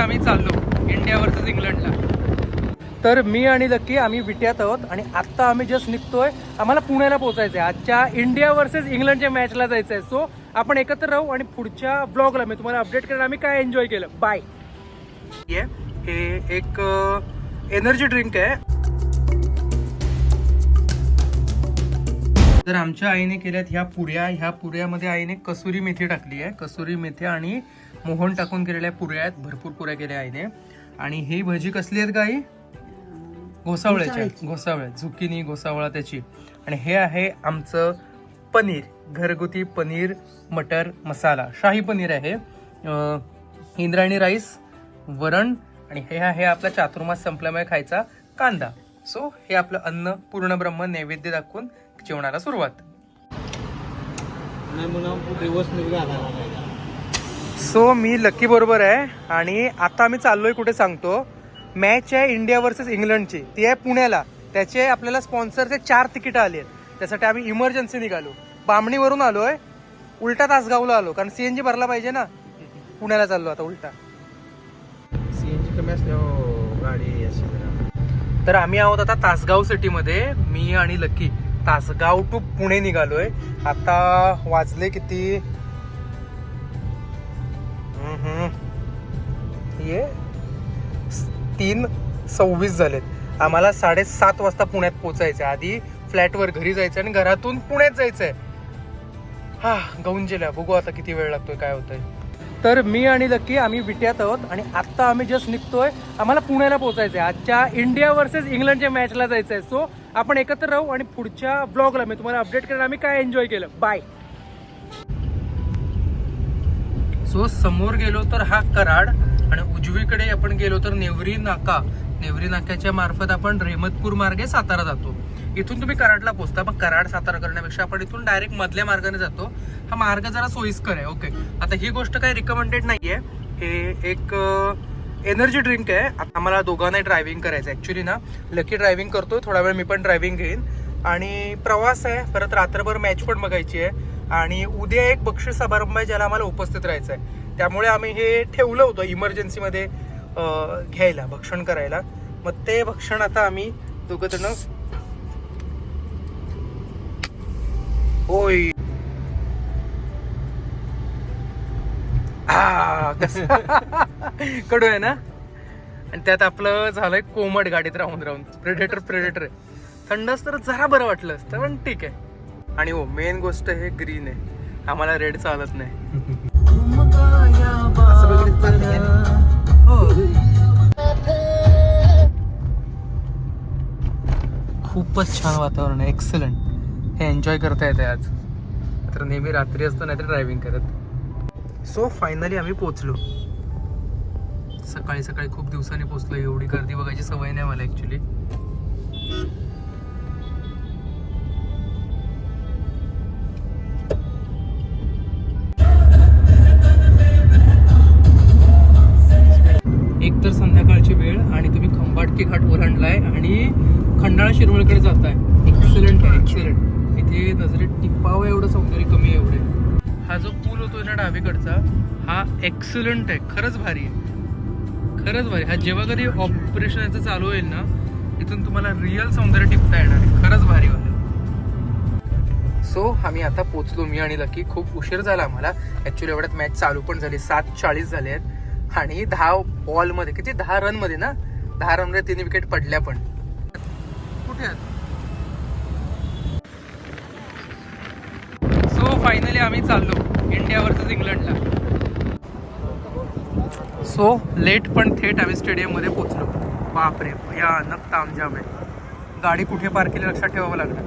आम्ही चाललो India versus इंग्लंडला तर मी आणि लक्की आम्ही विट्यात आहोत आणि आत्ता आम्ही जस्ट निघतोय. आम्हाला पुण्याला पोहोचायचं आहे आजच्या इंडिया वर्सेस इंग्लंडच्या मॅचला जायचं आहे सो आपण एकत्र राहू आणि पुढच्या ब्लॉगला मी तुम्हाला अपडेट करेन. आम्ही काय एन्जॉय केलं. बाय हे एक एनर्जी ड्रिंक आहे. तर आमच्या आईने केल्यात ह्या पुऱ्या. ह्या पुऱ्यामध्ये आईने कसुरी मेथी टाकली आहे. कसुरी मेथी आणि मोहन टाकून केलेल्या पुऱ्या आहेत भरपूर पुऱ्या केल्या आईने. आणि ही भजी कसली आहेत का आई घोसावळ्याच्या घोसावळ्या झुकिनी घोसावळा त्याची. आणि हे आहे आमचं पनीर घरगुती पनीर मटर मसाला. शाही पनीर आहे इंद्रायणी राईस वरण आणि हे आहे आपला चातुर्मास संपल्यामुळे खायचा कांदा. सो हे आपलं अन्न पूर्ण ब्रह्म नैवेद्य दाखवून जेवणाला सुरुवात. सो मी लकी बरोबर आहे. आणि आता आम्ही चाललोय कुठे सांगतो? मॅच आहे इंडिया वर्सेस इंग्लंडची ती आहे पुण्याला. त्याचे आपल्याला स्पॉन्सरचे चार तिकीट आली आहेत. त्यासाठी आम्ही इमर्जन्सी निघालो. बामणीवरून आलोय. उलटा तासगावला आलो. कारण सीएनजी भरला पाहिजे ना. पुण्याला चाललो आता उलटा. सीएनजी कमी असल्यावर गाडी तर आम्ही आहोत आता तासगाव सिटीमध्ये. मी आणि लकी तासगाव टू पुणे निघालोय. आता वाजले किती. ये तीन सव्वीस झालेत. आम्हाला साडेसात वाजता पुण्यात पोचायचं आधी फ्लॅटवर घरी जायचं आणि घरातून पुण्यात जायचंय. हा गौंजेला बघू आता किती वेळ लागतोय काय होतंय. तर मी आणि लकी आम्ही विट्यात आहोत आणि आत्ता आम्ही जस्ट निघतोय. आम्हाला पुण्याला पोहोचायचं आहे आजच्या इंडिया वर्सेस इंग्लंडच्या मॅचला जायचं आहे सो आपण एकत्र राहू आणि पुढच्या ब्लॉगला मी तुम्हाला अपडेट करेन. आम्ही काय एन्जॉय केलं? बाय सो समोर गेलो तर हा कराड आणि उजवीकडे आपण गेलो तर नेवरी नाका. नेवरी नाक्याच्या मार्फत आपण रेमतपूर मार्गे सातारा जातो. इथून तुम्ही कराडला पोहोचता मग कराड सातारा करण्यापेक्षा आपण इथून डायरेक्ट मधल्या मार्गाने जातो. हा मार्ग जरा सोयीस्कर आहे. ओके आता ही गोष्ट काही रिकमेंडेड नाहीये. हे एक एनर्जी ड्रिंक आहे. आता आम्हाला दोघांनाही ड्रायव्हिंग करायचं ऍक्च्युली ना लकी ड्रायव्हिंग करतोय. थोडा वेळ मी पण ड्रायव्हिंग घेईन. आणि प्रवास आहे. परत रात्रभर मॅच पण बघायची आहे. आणि उद्या एक बक्षीस समारंभ आहे ज्याला आम्हाला उपस्थित राहायचं आहे त्यामुळे आम्ही हे ठेवलं होतं इमर्जन्सीमध्ये घ्यायला भक्षण करायला. मग ते भक्षण आता आम्ही दोघं होय कसं? कडू आहे ना? आणि त्यात आपलं झालंय कोमट गाडीत राहून राहून प्रेडेटर प्रेडेटर थंड असतं तर जरा बरं वाटलं असतं पण ठीक आहे. आणि हो मेन गोष्ट हे ग्रीन आहे. आम्हाला रेड चालत नाही. हो. खूपच छान वातावरण आहे. एक्सलंट हे एन्जॉय करता येते आज. तर नेहमी रात्री असतो नाहीतर ड्रायव्हिंग करत. सो फायनली आम्ही पोचलो सकाळी सकाळी खूप दिवसांनी पोचलो एवढी गर्दी बघायची सवय नाही मला ऍक्च्युली तर संध्याकाळची वेळ आणि तुम्ही खंबाटकी घाट ओलांडलाय आणि खंडाळा शिरवळकडे जाताय. एक्सलंट आहे एक्सलंट इथे नजरेत टिप्पावं एवढं सौंदर्य कमी आहे एवढे. हा जो पूल होतोय ना डावीकडचा हा एक्सलंट आहे. खरंच भारी आहे. खरंच भारी. हा जेव्हा कधी ऑपरेशन याचं चालू होईल ना इथून तुम्हाला रिअल सौंदर्य टिपता येणार आहे. खरंच भारी वाटलं सो आम्ही आता पोचलो मी आणि लकी खूप उशीर झाला आम्हाला. ऍक्च्युली एवढ्यात मॅच चालू पण झाली. सात चाळीस झाले आहेत. आणि दहा बॉलमध्ये किती? दहा रनमध्ये ना? दहा रनमध्ये तीन विकेट पडल्या पण. कुठे सो फायनली आम्ही चाललो इंडिया वर्सेस इंग्लंडला सो लेट पण थेट आम्ही स्टेडियममध्ये पोहोचलो. बापरे भयानक तामजाम आहे. गाडी कुठे पार्क केली लक्षात ठेवावं लागणार.